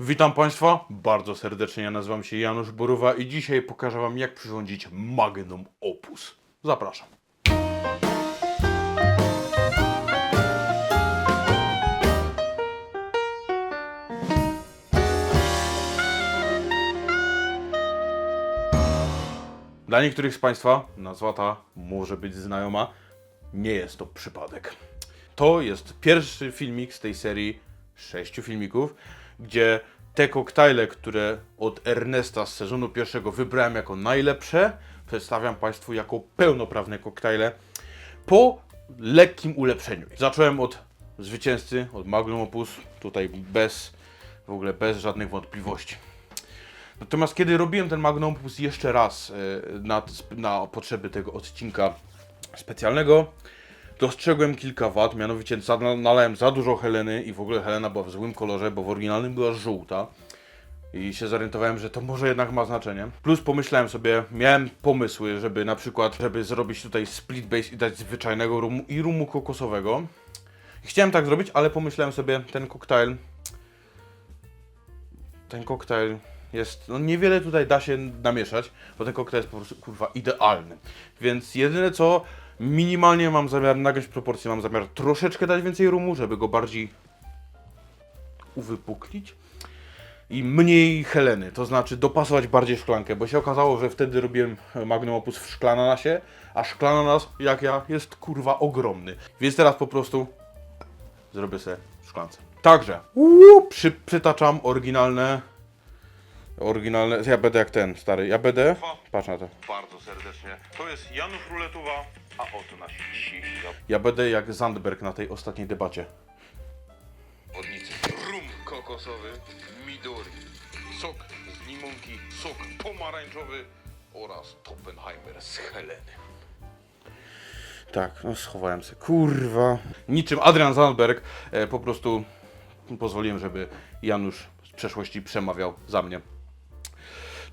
Witam Państwa bardzo serdecznie. Ja nazywam się Janusz Boruwa i dzisiaj pokażę Wam, jak przyrządzić Magnum Opus. Zapraszam. Dla niektórych z Państwa nazwa ta może być znajoma. Nie jest to przypadek. To jest pierwszy filmik z tej serii sześciu filmików, gdzie te koktajle, które od Ernesta z sezonu pierwszego wybrałem jako najlepsze, przedstawiam Państwu jako pełnoprawne koktajle po lekkim ulepszeniu. Zacząłem od zwycięzcy, od Magnum Opus, tutaj bez, w ogóle bez żadnych wątpliwości. Natomiast kiedy robiłem ten Magnum Opus jeszcze raz e, na, na potrzeby tego odcinka specjalnego, dostrzegłem kilka wad, mianowicie za- nalałem za dużo Heleny i w ogóle Helena była w złym kolorze, bo w oryginalnym była żółta. I się zorientowałem, że to może jednak ma znaczenie. Plus pomyślałem sobie, miałem pomysły, żeby na przykład, żeby zrobić tutaj split base i dać zwyczajnego rumu i rumu kokosowego. Chciałem tak zrobić, ale pomyślałem sobie, ten koktajl ten koktajl jest, no niewiele tutaj da się namieszać, bo ten koktajl jest po prostu kurwa idealny. Więc jedyne co, minimalnie mam zamiar nagrać proporcje, mam zamiar troszeczkę dać więcej rumu, żeby go bardziej uwypuklić i mniej Heleny, to znaczy dopasować bardziej szklankę, bo się okazało, że wtedy robiłem Magnum Opus w szklananasie, a szklananas, jak ja, jest kurwa ogromny. Więc teraz po prostu zrobię sobie w szklance. Także, uuu, przy, przytaczam oryginalne, oryginalne, ja będę jak ten, stary, ja będę, patrz na to. Bardzo serdecznie. To jest Janusz Ruletuwa, a oto nasi dzisiejsi. Ja będę jak Zandberg na tej ostatniej debacie. Odnicy. Rum kokosowy, midori, sok z limonki, sok pomarańczowy oraz Toppenheimer z Heleny. Tak, no schowałem się. Kurwa. Niczym Adrian Zandberg e, po prostu pozwoliłem, żeby Janusz z przeszłości przemawiał za mnie.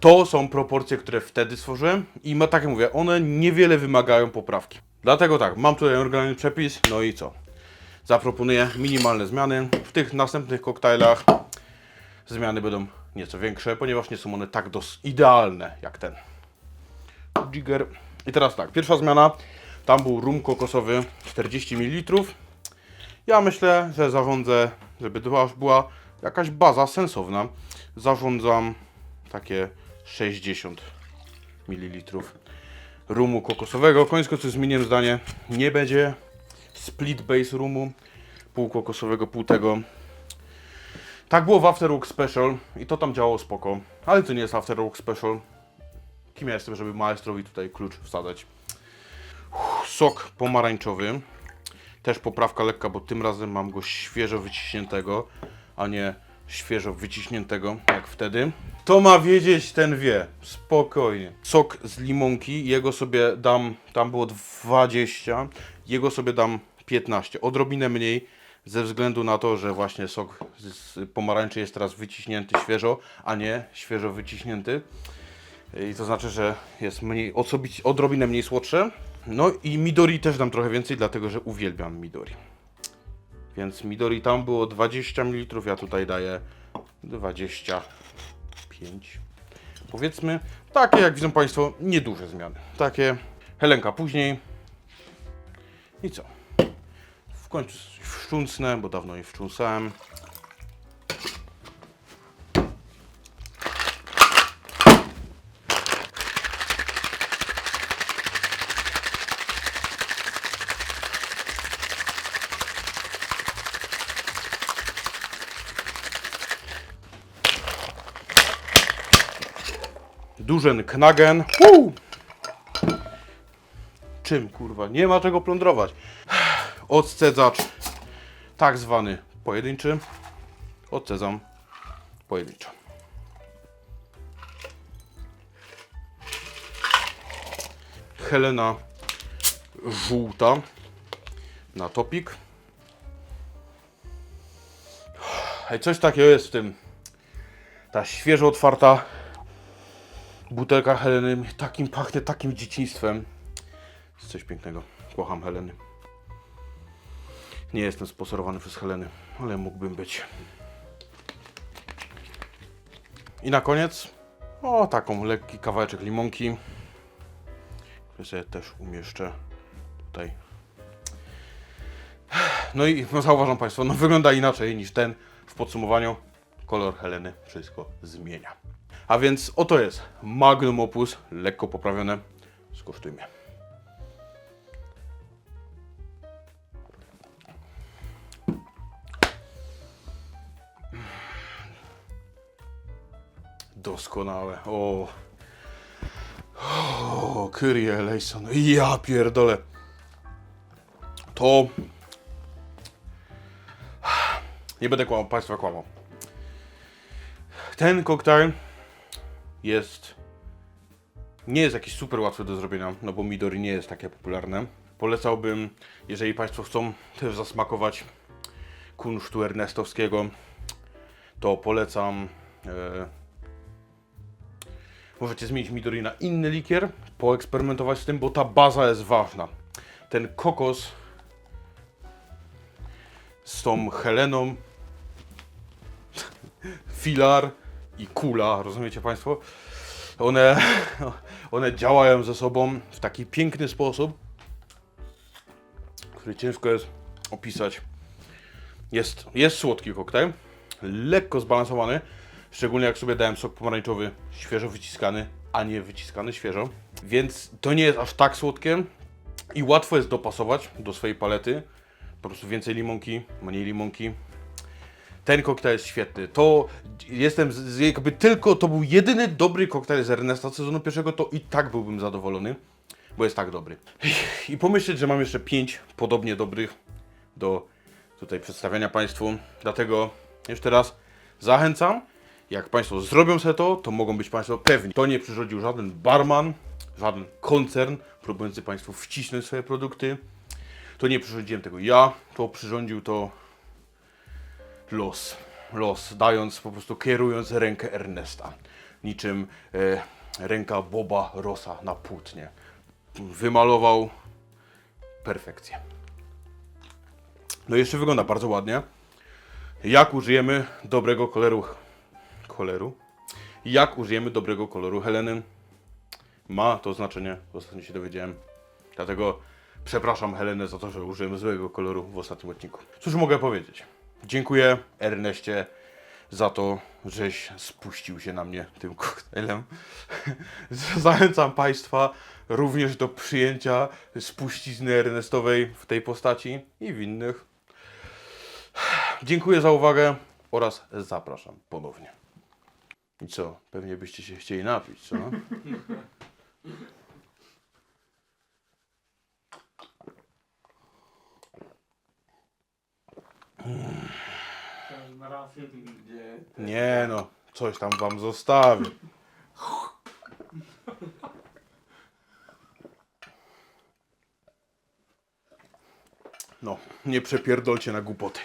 To są proporcje, które wtedy stworzyłem i ma, tak jak mówię, one niewiele wymagają poprawki. Dlatego tak, mam tutaj oryginalny przepis, no i co? Zaproponuję minimalne zmiany. W tych następnych koktajlach zmiany będą nieco większe, ponieważ nie są one tak dos idealne jak ten. Jigger. I teraz tak, pierwsza zmiana. Tam był rum kokosowy 40 ml. Ja myślę, że zarządzę, żeby była, była jakaś baza sensowna. Zarządzam takie 60 ml rumu kokosowego. Koniec końców zmieniłem zdanie. Nie będzie split base rumu. Pół kokosowego, pół tego. Tak było w Afterwork Special i to tam działało spoko. Ale to nie jest Afterwork Special. Kim ja jestem, żeby maestrowi tutaj klucz wsadzać? Uff, Sok pomarańczowy. Też poprawka lekka, bo tym razem mam go świeżo wyciśniętego, a nie świeżo wyciśniętego, jak wtedy. To ma wiedzieć, ten wie. Spokojnie. Sok z limonki, jego sobie dam, tam było 20, jego sobie dam 15. Odrobinę mniej, ze względu na to, że właśnie sok z pomarańczy jest teraz wyciśnięty świeżo, a nie świeżo wyciśnięty. I to znaczy, że jest mniej, odrobinę mniej słodsze. No i Midori też dam trochę więcej, dlatego że uwielbiam Midori. Więc Midori tam było 20 ml, ja tutaj daję 25. Powiedzmy, takie jak widzą Państwo, nieduże zmiany. Takie Helenka później. I co? W końcu wszczącnę, bo dawno nie wszcząsałem. Dużen Knagen. Woo! Czym kurwa? Nie ma czego plądrować. Odcedzacz tak zwany pojedynczy. Odcedzam pojedynczo. Helena żółta na topik. Ej, coś takiego jest w tym. Ta świeżo otwarta butelka Heleny takim pachnie, takim dzieciństwem. Jest coś pięknego. Kocham Heleny. Nie jestem sponsorowany przez Heleny, ale mógłbym być. I na koniec, o taką lekki kawałeczek limonki, który sobie też umieszczę tutaj. No i no zauważam Państwo, no wygląda inaczej niż ten w podsumowaniu. Kolor Heleny wszystko zmienia. A więc oto jest Magnum Opus, lekko poprawione. Skosztujmy. Doskonałe. O. O, Kyrie eleison. Ja pierdolę. To... Nie będę kłamał, Państwa kłamał. Ten koktajl jest... Nie jest jakiś super łatwy do zrobienia, no bo Midori nie jest takie popularne. Polecałbym, jeżeli Państwo chcą też zasmakować kunsztu ernestowskiego, to polecam... E, Możecie zmienić Midori na inny likier, poeksperymentować z tym, bo ta baza jest ważna. Ten kokos z tą Heleną, filar i kula, rozumiecie Państwo? One, one działają ze sobą w taki piękny sposób, który ciężko jest opisać. Jest, jest słodki koktajl, lekko zbalansowany, szczególnie jak sobie dałem sok pomarańczowy świeżo wyciskany, a nie wyciskany świeżo. Więc to nie jest aż tak słodkie i łatwo jest dopasować do swojej palety. Po prostu więcej limonki, mniej limonki. Ten koktajl jest świetny. To jestem z- jakby tylko, to był jedyny dobry koktajl z Ernesta sezonu pierwszego, to i tak byłbym zadowolony, bo jest tak dobry. I pomyśleć, że mam jeszcze pięć podobnie dobrych do tutaj przedstawiania Państwu. Dlatego jeszcze raz zachęcam. Jak Państwo zrobią sobie to, to mogą być Państwo pewni. To nie przyrządził żaden barman, żaden koncern próbujący Państwu wcisnąć swoje produkty. To nie przyrządziłem tego ja, to przyrządził to los. Los, dając po prostu, kierując rękę Ernesta. Niczym e, ręka Boba Rossa na płótnie. Wymalował perfekcję. No i jeszcze wygląda bardzo ładnie. Jak użyjemy dobrego koloru... Koloru? Jak użyjemy dobrego koloru Heleny? Ma to znaczenie, ostatnio się dowiedziałem. Dlatego przepraszam Helenę za to, że użyłem złego koloru w ostatnim odcinku. Cóż mogę powiedzieć? Dziękuję Erneście za to, żeś spuścił się na mnie tym koktajlem. Zachęcam Państwa również do przyjęcia spuścizny Ernestowej w tej postaci i w innych. Dziękuję za uwagę oraz zapraszam ponownie. I co? Pewnie byście się chcieli napić, co? Gdzie Nie no, coś tam wam zostawię. No, nie przepierdolcie na głupoty.